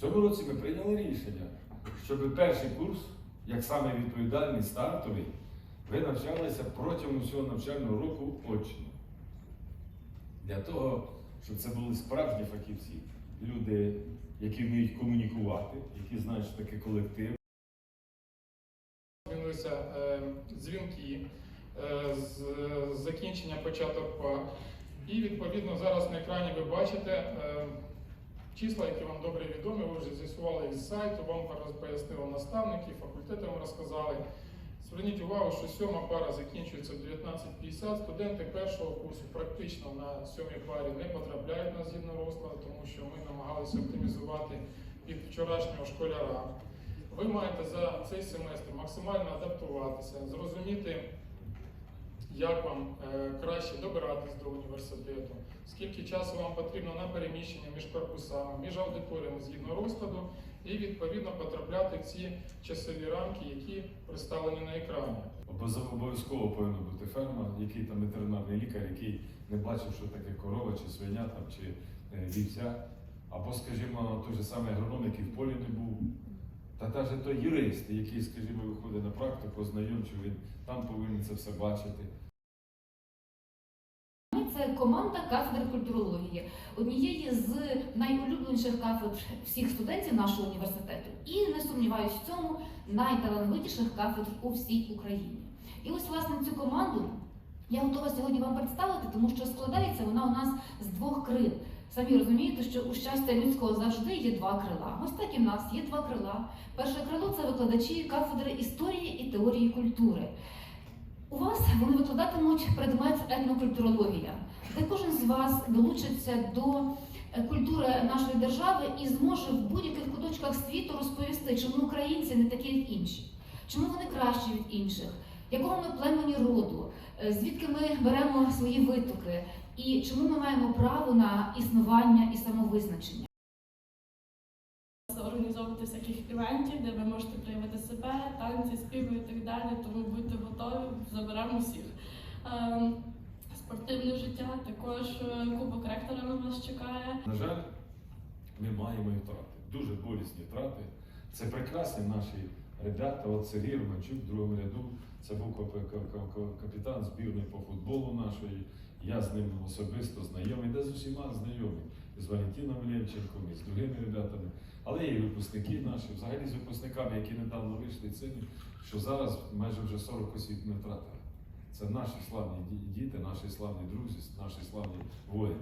Цьому році ми прийняли рішення, щоб перший курс, як саме відповідальний стартовий, ви навчалися протягом всього навчального року очно. Для того, щоб це були справжні фахівці, люди, які вміють комунікувати, які знають, що таке колектив. З'явилися е, дзвінки е, закінчення початок. І відповідно зараз на екрані ви бачите е, числа, які вам добре відомі. Ви вже з'ясували із сайту, вам пояснили наставники, факультети вам розказали. Зверніть увагу, що сьома пара закінчується в 19.50. Студенти першого курсу практично на сьомій парі не потрапляють на згідно розкладу, тому що ми намагалися оптимізувати під вчорашнього школяра. Ви маєте за цей семестр максимально адаптуватися, зрозуміти, як вам е, краще добиратись до університету, скільки часу вам потрібно на переміщення між корпусами, між аудиторіями згідно розкладу, і відповідно потрапляти в ці часові рамки, які представлені на екрані. Обов'язково- повинна бути ферма, який там ветеринарний лікар, який не бачив, що таке корова, чи свиня там, чи е, вівця. Або, скажімо, той же самий агроном, який в полі не був. Та навіть той юрист, який, скажімо, виходить на практику, знайомчу, він там повинен це все бачити. Це команда кафедри культурології, однієї з найулюбленіших кафедр всіх студентів нашого університету, і не сумніваюсь в цьому найталановитіших кафедр у всій Україні. І ось власне цю команду я готова сьогодні вам представити, тому що складається вона у нас з двох крил. Самі розумієте, що у щастя людського завжди є два крила. Ось так і в нас є два крила. Перше крило це викладачі кафедри історії і теорії культури. У вас вони викладатимуть предмет етнокультурологія, де кожен з вас долучиться до е, культури нашої держави і зможе в будь-яких куточках світу розповісти, чому українці не такі, як інші, чому вони кращі від інших, якого ми племені роду, е, звідки ми беремо свої витоки, і чому ми маємо право на існування і самовизначення. організовувати всяких івентів, де ви можете проявити танці, і так далі. Тому будьте готові, заберемо всіх. Ем, Спортивне життя, також е, кубок ректора на вас чекає. На жаль, ми маємо втрати. Дуже болісні втрати. Це прекрасні наші ребята. От Сергій Романчук в другому ряду. Це був кап- кап- кап- кап- капітан збірної по футболу нашої. Я з ним особисто знайомий, де з усіма знайомий. З Валентином Лєвченком, і з другими ребятами. Але і випускники наші, взагалі з випускниками, які недавно вийшли ціни, що зараз майже вже 40 осіб ми втратили. Це наші славні діти, наші славні друзі, наші славні воїни.